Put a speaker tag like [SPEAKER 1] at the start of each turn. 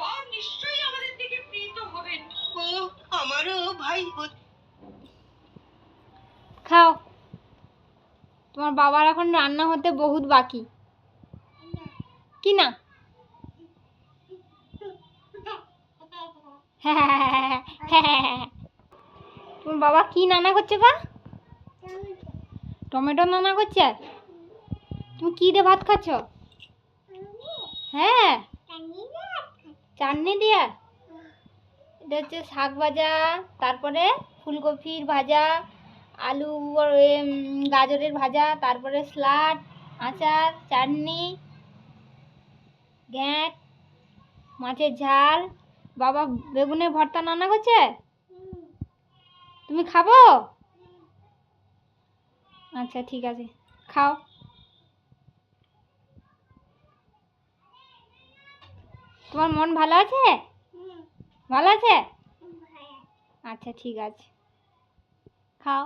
[SPEAKER 1] ভগবান নিশ্চয়ই আমাদের দিকে প্রীত হবেন।
[SPEAKER 2] ও আমারও ভাই
[SPEAKER 3] খাও। তোমার বাবার এখন রান্না হতে বহুত বাকি। কি না তোমার বাবা কি নানা করছে গা টমেটো নানা করছে তুমি কি দিয়ে ভাত খাচ্ছ? হ্যাঁ। চাটনি দিয়ে? এটা হচ্ছে শাক ভাজা, তারপরে ফুলকপির ভাজা, আলু গাজরের ভাজা, তারপরে স্যালাড, আচার, চাটনি, গ্যাঁট, মাছের ঝাল। বাবা বেগুনের ভর্তা রান্না করছে? তুমি খাব? আচ্ছা ঠিক আছে। খাও। তোমার মন ভালো আছে? ভালো আছে? আচ্ছা ঠিক আছে। খাও।